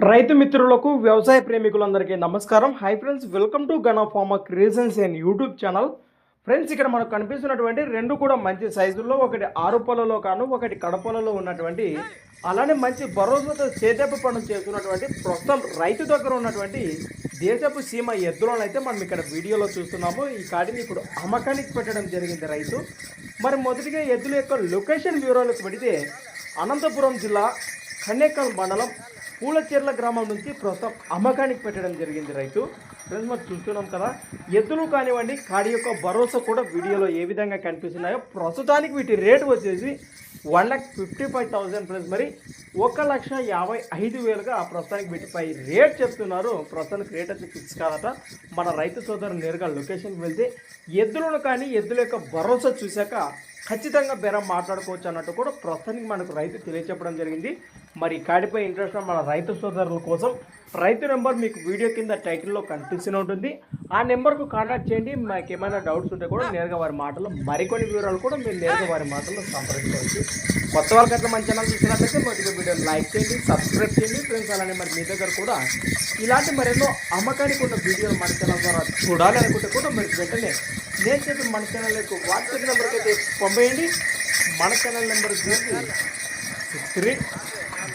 రైతు మిత్రులకు వ్యవసాయ ప్రేమికులందరికీ నమస్కారం. Hi friends welcome to gun of pharma creations and YouTube channel friends ఇక్కడ మనకు కనిపిస్తున్నటువంటి రెండు కూడా మంచి సైజుల్లో ఒకటి ఆరు పొలలో కాను ఒకటి కడపలలో ఉన్నటువంటి అలానే మంచి భరోసాతో చేతేపు పనులు చేస్తున్నటువంటి ప్రస్తుతం రైతు దగ్గర ఉన్నటువంటి దేశపు సీమ ఎద్దులను అయితే మనం ఇక్కడ వీడియోలో చూస్తున్నాము. ఈ కాటిని ఇప్పుడు అమ్మకానికి పెట్టడం జరిగింది రైతు. మరి మొదటిగా ఎద్దుల యొక్క లొకేషన్ బ్యూరోలకు పెడితే అనంతపురం జిల్లా కన్నేకల్ మండలం పూలచెర్ల గ్రామం నుంచి ప్రస్తుతం అమ్మకానికి పెట్టడం జరిగింది రైతు. ఫ్రెండ్స్ మనం చూస్తున్నాం కదా ఎద్దులు కానివ్వండి కాడి యొక్క భరోసా కూడా వీడియోలో ఏ విధంగా కనిపిస్తున్నాయో. ప్రస్తుతానికి వీటి రేటు వచ్చేసి one lakh fifty five thousand friends మరి ఒక లక్ష యాభై ఐదు వేలుగా ఆ ప్రస్తుతానికి వీటిపై రేట్ చెప్తున్నారు. ప్రస్తుతానికి రేట్ అయితే ఫిక్స్ కాదట. మన రైతు సోదరు నేరుగా లొకేషన్కి వెళ్తే ఎద్దులను కానీ ఎద్దుల యొక్క భరోసా చూశాక ఖచ్చితంగా బేరం మాట్లాడుకోవచ్చు అన్నట్టు కూడా ప్రస్తుతానికి మనకు రైతు తెలియచెప్పడం జరిగింది. మరి కాడిపోయి కాడిపై ఇంట్రెస్ట్ మన రైతు సోదరుల కోసం రైతు నెంబర్ మీకు వీడియో కింద టైటిల్లో కనిపిస్తూనే ఉంటుంది. ఆ నెంబర్కు కాంటాక్ట్ చేయండి. మీకు ఏమైనా డౌట్స్ ఉంటే కూడా నేరుగా వారి మాటల్లో మరికొన్ని వివరాలు కూడా మీరు నేరుగా వారి మాటల్లో సంప్రదించవచ్చు. కొత్త వాళ్ళకి అట్లా మన ఛానల్ చూసినట్లయితే మొదటి వీడియో లైక్ చేయండి సబ్స్క్రైబ్ చేయండి. ఫ్రెండ్స్ అలానే మరి మీ దగ్గర కూడా ఇలాంటి మరెన్నో అమ్మకానికి ఉన్న వీడియోలు మన ఛానల్ ద్వారా చూడాలి అనుకుంటే కూడా మీరు వెంటనే నేను చేసిన మన ఛానల్ యొక్క వాట్సాప్ నెంబర్కి అయితే పంపేయండి. మన channel number six three